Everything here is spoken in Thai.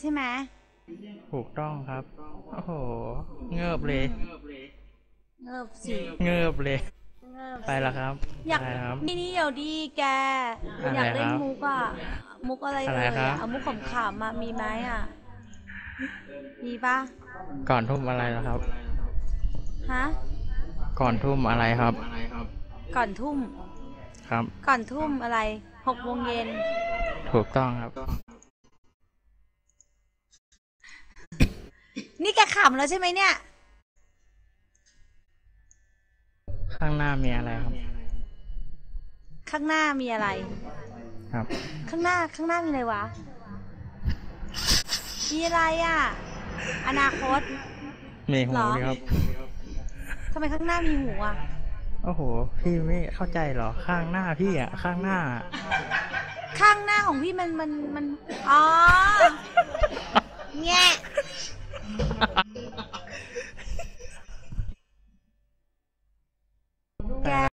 ใช่ไหมถูกต้องครับ โอ้โห เงิบเลย เงิบสิ เงิบเลยเงิบไปแล้วครับอยากไปแล้วครับ นี่นี่เดี๋ยวดีแก อะไรอยากเล่นครับมุกอะ มุกอะไรอะไรเอ่ยครับ อะเอามุกขำๆมามีไหมอะ มีปะก่อนทุ่มอะไรแล้วครับ ฮะ ก่อนทุ่มอะไรครับ ก่อนทุ่ม ครับ ก่อนทุ่มอะไร หกโมงเย็น ถูกต้องครับ นี่แกขำแล้วใช่ไหมเนี่ย ข้างหน้ามีอะไรครับ ข้างหน้ามีอะไร ครับ ข้างหน้าข้างหน้ามีอะไรวะ มีอะไรอะ อนาคต มีหูเหรอนี่ครับ ทำไมข้างหน้ามีหูอะ โอ้โห พี่ไม่เข้าใจเหรอ ข้างหน้าพี่อะ ข้างหน้า ข้างหน้าของพี่มันมันมัน อ๋อ Podcast